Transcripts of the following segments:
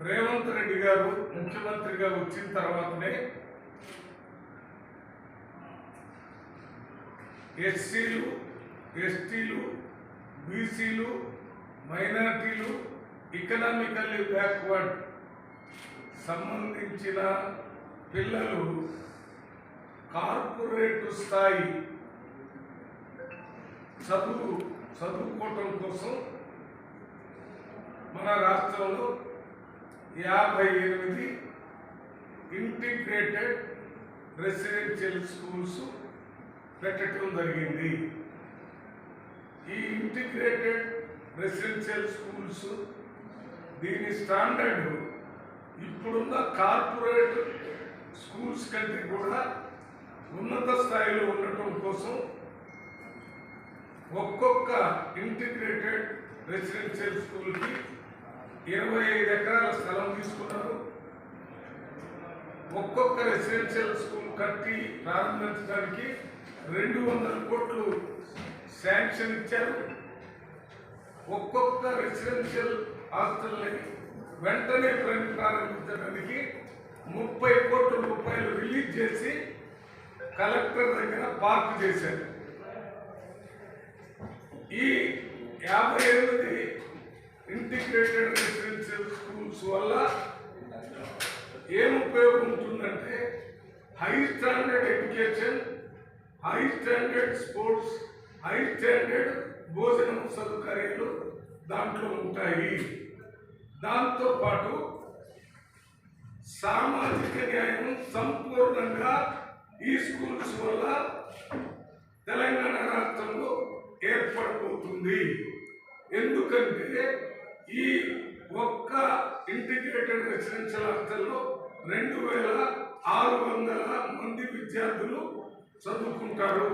రేవంత్ రెడ్డి గారు ముఖ్యమంత్రిగా వచ్చిన తర్వాతనే ఎస్సీలు ఎస్టీలు బీసీలు మైనార్టీలు ఇకనామికల్లీ బ్యాక్వర్డ్ సంబంధించిన పిల్లలు కార్పొరేట్ స్థాయి చదువు చదువుకోవటం కోసం మన రాష్ట్రంలో యాభై ఎనిమిది ఇంటిగ్రేటెడ్ రెసిడెన్షియల్ స్కూల్స్ పెట్టడం జరిగింది. ఈ ఇంటిగ్రేటెడ్ రెసిడెన్షియల్ స్కూల్స్ దీని స్టాండర్డ్ ఇప్పుడున్న కార్పొరేట్ స్కూల్స్ కంటే కూడా ఉన్నత స్థాయిలో ఉండటం కోసం ఒక్కొక్క ఇంటిగ్రేటెడ్ రెసిడెన్షియల్ స్కూల్కి ఇరవై ఐదు ఎకరాల స్థలం తీసుకున్నారు. ఒక్కొక్క రెసిడెన్షియల్ స్కూల్ కట్టి ప్రారంభించడానికి రెండు వందల కోట్లు శాంక్షన్ ఇచ్చారు. ఒక్కొక్క రెసిడెన్షియల్ హాస్టల్ని వెంటనే ప్రారంభించడానికి ముప్పై కోట్ల రూపాయలు రిలీజ్ చేసి కలెక్టర్ దగ్గర పార్క్ చేశారు. ఈ యాభై ఎనిమిది ఇంటిగ్రేటెడ్ రెసిడెన్షియల్ స్కూల్స్ వల్ల ఏం ఉపయోగం ఉంటుందంటే high standard education high standard sports high standard భోజనం సదుపాయాలు దాంట్లో ఉంటాయి. దాంతోపాటు సామాజిక న్యాయం సంపూర్ణంగా ఈ స్కూల్స్ వల్ల తెలంగాణ రాష్ట్రంలో ఏర్పడబోతుంది. ఎందుకంటే ఈ ఒక్క ఇంటిగ్రేటెడ్ రెసిడెన్షియల్ హాస్టల్లో రెండు వేల ఆరు వందల మంది విద్యార్థులు చదువుకుంటారు.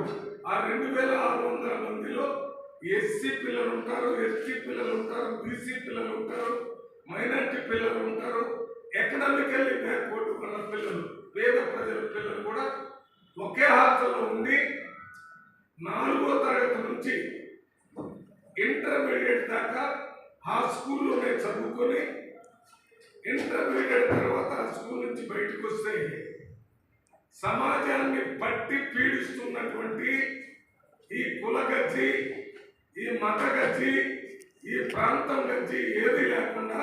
ఆ రెండు వేల ఆరు వందల మందిలో ఎస్సీ పిల్లలు ఉంటారు ఎస్టీ పిల్లలు ఉంటారు బీసీ పిల్లలు ఉంటారు మైనార్టీ పిల్లలు ఉంటారు. ఎకనామికల్లీ బ్యాక్వర్డ్ ఉన్న పిల్లలు పేద ప్రజల పిల్లలు కూడా ఒకే హాస్టల్లో ఉండి నాలుగో తరగతి నుంచి ఇంటర్మీడియట్ దాకా ఆ స్కూల్లోనే చదువుకొని ఇంటర్మీడియట్ తర్వాత ఆ స్కూల్ నుంచి బయటకు వస్తే సమాజాన్ని పట్టి పీడిస్తున్నటువంటి ఈ కుల గజ్జి ఈ మత గజ్జి ఈ ప్రాంతం గజ్జి ఏది లేకుండా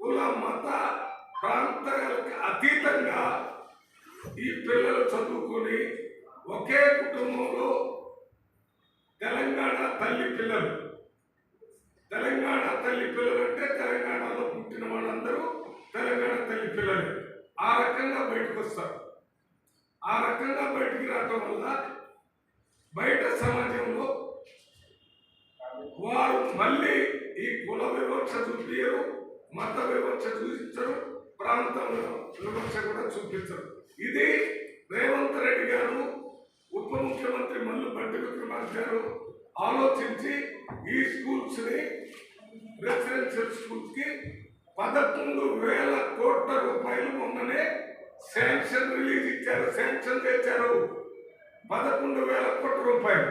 కుల మత ప్రాంతాలకు అతీతంగా ఈ పిల్లలు చదువుకొని ఒకే కుటుంబంలో తెలంగాణ తల్లి పిల్లలు. తల్లి పిల్లలు అంటే తెలంగాణలో పుట్టిన వాళ్ళందరూ తెలంగాణ తల్లి పిల్లలు. ఆ రకంగా బయటకు వస్తారు. ఆ రకంగా బయటికి రావటం వల్ల బయట సమాజంలో వారు మళ్ళీ ఈ కుల వివక్ష చూపించరు మత వివక్ష చూపించరు ప్రాంతంలో వివక్ష కూడా చూపించరు. ఇది రేవంత్ రెడ్డి గారు ఉప ముఖ్యమంత్రి మల్లు బండి విక్రమార్క గారు ఆలోచించి ఈ స్కూల్స్ని రెసిడెన్షియల్ స్కూల్స్కి పదకొండు వేల కోట్ల రూపాయలు మొన్ననే శాంక్షన్ రిలీజ్ ఇచ్చారు శాంక్షన్ తెచ్చారు పదకొండు వేల కోట్ల రూపాయలు.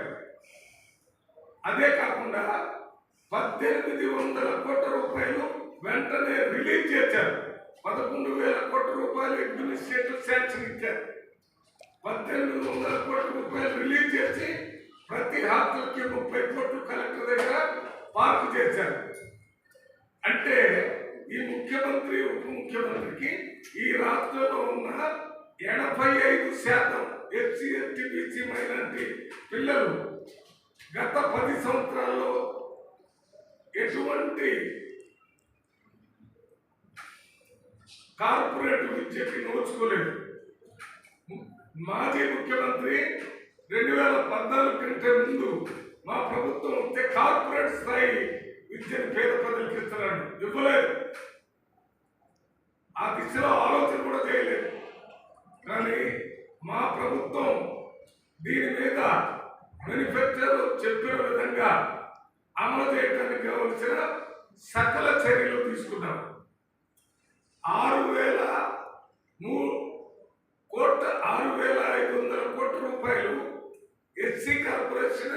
అదే కాకుండా పద్దెనిమిది వందల కోట్ల రూపాయలు వెంటనే రిలీజ్ చేశారు. పదకొండు వేల కోట్ల రూపాయలు అడ్మినిస్ట్రేటివ్ శాంక్షన్ ఇచ్చారు. పద్దెనిమిది వందల కోట్ల రూపాయలు రిలీజ్ చేసి ప్రతి హాస్టల్కి ముప్పై కోట్లు కలెక్టర్ దగ్గర మార్పు చేశారు. అంటే ఈ ముఖ్యమంత్రి ఉప ముఖ్యమంత్రికి ఈ రాష్ట్రంలో ఉన్న ఎనభై ఐదు శాతం ఎస్సీ ఎస్టీ బీసీ మైనార్టీ పిల్లలు గత పది సంవత్సరాల్లో ఎటువంటి కార్పొరేట్ విద్యకి నోచుకోలేదు. మాజీ ముఖ్యమంత్రి రెండు వేల పద్నాలుగు కంటే ముందు మా ప్రభుత్వం వస్తే కార్పొరేట్ స్థాయి విద్యను పేద ప్రజలకు ఇస్తున్నాడు. ఇవ్వలేదు. ఆ దిశలో ఆలోచన కూడా చేయలేదు. కానీ మా ప్రభుత్వం దీని మీద మేనిఫెస్టోలో చెప్పిన విధంగా అమలు చేయడానికి కావలసిన సకల చర్యలు తీసుకున్నాం. ఆరు వేల మూడు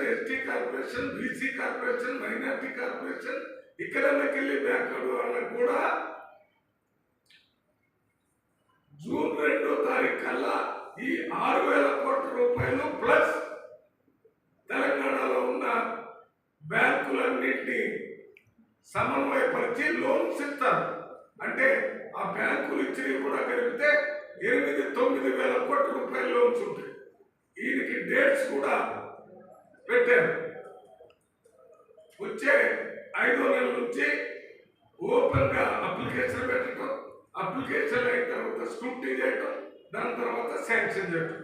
corporation ST corporation BC corporation minority corporation economically backward వాళ్ళకు కూడా జూన్ రెండో తారీఖు కల్లా ఈ ఆరు వేల కోట్ల రూపాయలు ప్లస్ తెలంగాణలో ఉన్న బ్యాంకులన్నింటినీ సమన్వయపరిచి లోన్స్ ఇస్తారు. అంటే ఆ బ్యాంకులు ఇచ్చినవి కూడా కలిపితే ఎనిమిది తొమ్మిది వేల కోట్ల రూపాయలు లోన్స్ ఉంటాయి. దీనికి డేట్స్ కూడా పెట్టారు. వచ్చే ఐదో నెల నుంచి ఓపెన్గా అప్లికేషన్ పెట్టడం అప్లికేషన్ అయిన తర్వాత స్క్రూటీ చేయడం దాని తర్వాత శాంక్షన్ చేయడం